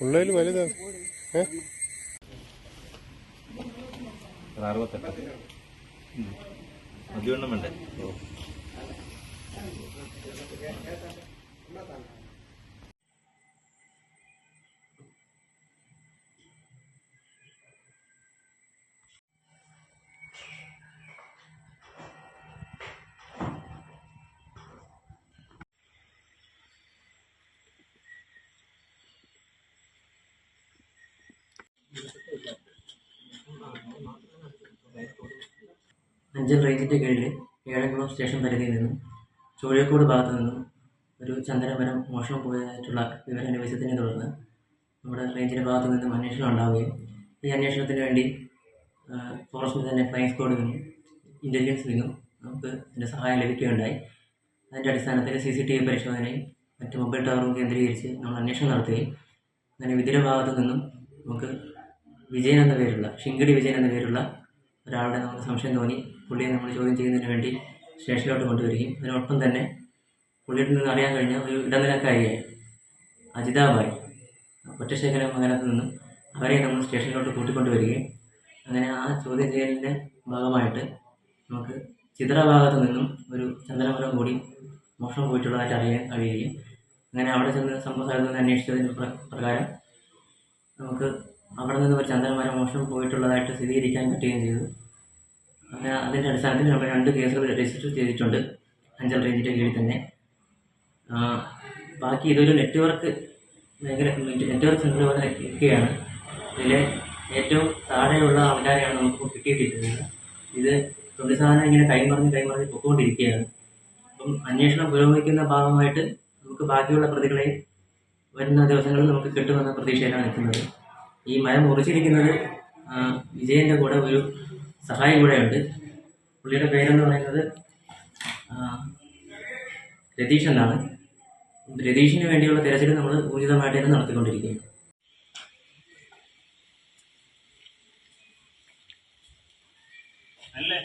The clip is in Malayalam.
ഉള്ളതിൽ വലുത്. അറുപത്തെട്ട്. മദ്യവണ്ണം വേണ്ടേ. അഞ്ചൽ റേഞ്ചിന്റെ കീഴിൽ ഏഴംകുളം സ്റ്റേഷൻ പരിധിയിൽ നിന്നും ചുഴക്കോട് ഭാഗത്തു നിന്നും ഒരു ചന്ദനമരം മോഷണം പോയതായിട്ടുള്ള വിവരം ലഭിച്ചതിനെ തുടർന്ന് നമ്മുടെ റേഞ്ചിന്റെ ഭാഗത്തു നിന്നും അന്വേഷണം ഉണ്ടാവുകയും ഈ അന്വേഷണത്തിന് വേണ്ടി ഫോറസ്റ്റ് ഫോറസ്റ്റിൽ തന്നെ ഫ്ലൈ സ്ക്വാഡിൽ നിന്നും ഇന്റലിജൻസ് നിന്നും നമുക്ക് ഇതിന്റെ സഹായം ലഭിക്കുകയുണ്ടായി. അതിന്റെ അടിസ്ഥാനത്തിൽ സി സി ടി വി പരിശോധനയും മറ്റ് മൊബൈൽ ടവറും കേന്ദ്രീകരിച്ച് നമ്മൾ അന്വേഷണം നടത്തുകയും അങ്ങനെ വിദൂര ഭാഗത്തു നിന്നും നമുക്ക് വിജയൻ എന്ന പേരുള്ള ഷിങ്കടി വിജയൻ എന്ന പേരുള്ള ഒരാളുടെ നമുക്ക് സംശയം തോന്നി. പുള്ളിയെ നമ്മൾ ചോദ്യം ചെയ്യുന്നതിന് വേണ്ടി സ്റ്റേഷനിലോട്ട് കൊണ്ടുവരികയും അതിനൊപ്പം തന്നെ പുള്ളിയുടെ നിന്ന് അറിയാൻ കഴിഞ്ഞ ഒരു ഇടനിലക്കാരിയായി അജിതാബായി ഒറ്റശേഖര മകനത്ത് നിന്നും അവരെ നമ്മൾ സ്റ്റേഷനിലോട്ട് കൂട്ടിക്കൊണ്ടുവരികയും അങ്ങനെ ആ ചോദ്യം ചെയ്യലിന്റെ ഭാഗമായിട്ട് നമുക്ക് ചിത്ര ഭാഗത്ത് നിന്നും ഒരു ചന്ദനമരം കൂടി മോഷണം പോയിട്ടുള്ളതായിട്ട് അറിയാൻ കഴിയുകയും അങ്ങനെ അവിടെ ചെന്ന് സംഭവ സ്ഥലത്ത് നിന്ന് അന്വേഷിച്ചതിന് പ്ര- പ്രകാരം നമുക്ക് അവിടെ നിന്ന് ഒരു ചന്ദനമരം മോഷണം പോയിട്ടുള്ളതായിട്ട് സ്ഥിരീകരിക്കാൻ പറ്റുകയും ചെയ്തു. അങ്ങനെ അതിന്റെ അടിസ്ഥാനത്തിൽ നമ്മൾ രണ്ട് കേസുകൾ രജിസ്റ്റർ ചെയ്തിട്ടുണ്ട്. അഞ്ചൽ റേഞ്ചിന്റെ കീഴിൽ തന്നെ. ബാക്കി ഇതൊരു നെറ്റ്വർക്ക് മേഖല നെറ്റ്വർക്ക് സെന്റർ പോലെ നിൽക്കുകയാണ്. ഇതിൽ ഏറ്റവും താഴെയുള്ള ആൾക്കാരെയാണ് നമുക്ക് കിട്ടിയിട്ടിരിക്കുന്നത്. ഇത് തൊണ്ടി സാധനം ഇങ്ങനെ കൈമറിഞ്ഞ് കൈമറിഞ്ഞ് പൊക്കോണ്ടിരിക്കുകയാണ്. അപ്പം അന്വേഷണം പുരോഗമിക്കുന്ന ഭാഗമായിട്ട് നമുക്ക് ബാക്കിയുള്ള പ്രതികളെയും വരുന്ന ദിവസങ്ങളിൽ നമുക്ക് കിട്ടുമെന്ന പ്രതീക്ഷയിലാണ് നിൽക്കുന്നത് ഈ മരം മുറിച്ചിരിക്കുന്നത് വിജയന്റെ കൂടെ ഒരു സഹായം കൂടെയുണ്ട് പുള്ളിയുടെ പേരെന്ന് പറയുന്നത് രതീഷ് എന്നാണ് രതീഷിന് വേണ്ടിയുള്ള തിരച്ചിൽ നമ്മൾ ഊർജിതമായിട്ട് തന്നെ നടത്തിക്കൊണ്ടിരിക്കുകയാണ് അല്ലേ?